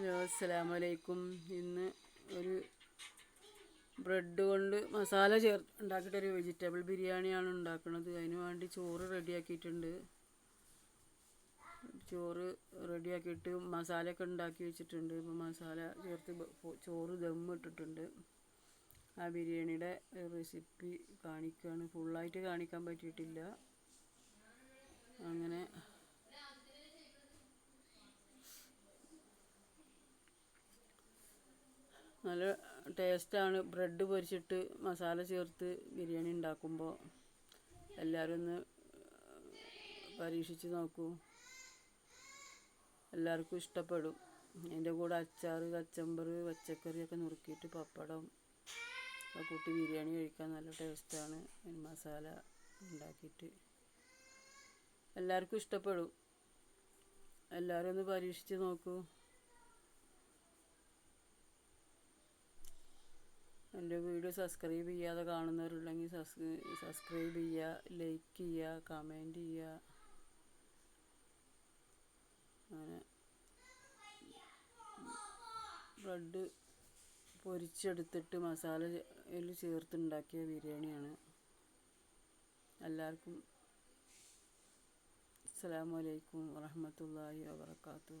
Hello അസ്സലാമലൈക്കും. ഇന്ന് ഒരു ബ്രെഡ് കൊണ്ട് മസാല ചേർ ഉണ്ടാക്കിയിട്ടൊരു വെജിറ്റബിൾ ബിരിയാണിയാണ് ഉണ്ടാക്കുന്നത്. അതിന് വേണ്ടി ചോറ് റെഡിയാക്കിയിട്ടുണ്ട്. ചോറ് റെഡിയാക്കിയിട്ട് മസാലയൊക്കെ ഉണ്ടാക്കി വെച്ചിട്ടുണ്ട്. ഇപ്പോൾ മസാല ചേർത്ത് ചോറ് ദം ഇട്ടിട്ടുണ്ട്. ആ ബിരിയാണിയുടെ റെസിപ്പി കാണിക്കുകയാണ് ഫുള്ളായിട്ട് കാണിക്കാൻ പറ്റിയിട്ടില്ല അങ്ങനെ നല്ല ടേസ്റ്റാണ്. ബ്രെഡ് പൊരിച്ചിട്ട് മസാല ചേർത്ത് ബിരിയാണി ഉണ്ടാക്കുമ്പോൾ എല്ലാവരും ഒന്ന് പരീക്ഷിച്ച് നോക്കൂ. എല്ലാവർക്കും ഇഷ്ടപ്പെടും. അതിന്റെ കൂടെ അച്ചാർ കച്ചമ്പർ പച്ചക്കറിയൊക്കെ നുറുക്കിയിട്ട് പപ്പടം കൂട്ടി ബിരിയാണി കഴിക്കാൻ നല്ല ടേസ്റ്റാണ്. മസാല ഉണ്ടാക്കിയിട്ട് എല്ലാവർക്കും ഇഷ്ടപ്പെടും. എല്ലാവരും ഒന്ന് പരീക്ഷിച്ച് നോക്കൂ. എന്റെ വീഡിയോ സബ്സ്ക്രൈബ് ചെയ്യാതെ കാണുന്നവരുണ്ടെങ്കിൽ സബ്സ്ക്രൈബ് ചെയ്യുക ലൈക്ക് ചെയ്യുക കമന്റ് ചെയ്യുക. അങ്ങനെ. ബ്രെഡ് പൊരിച്ചെടുത്തിട്ട് മസാലയിൽ ചേർത്തുണ്ടാക്കിയ ബിരിയാണിയാണ്. എല്ലാവർക്കും അസ്സാം വലൈക്കും വറഹ്മത്തുള്ളാഹി വാബർക്കാത്തു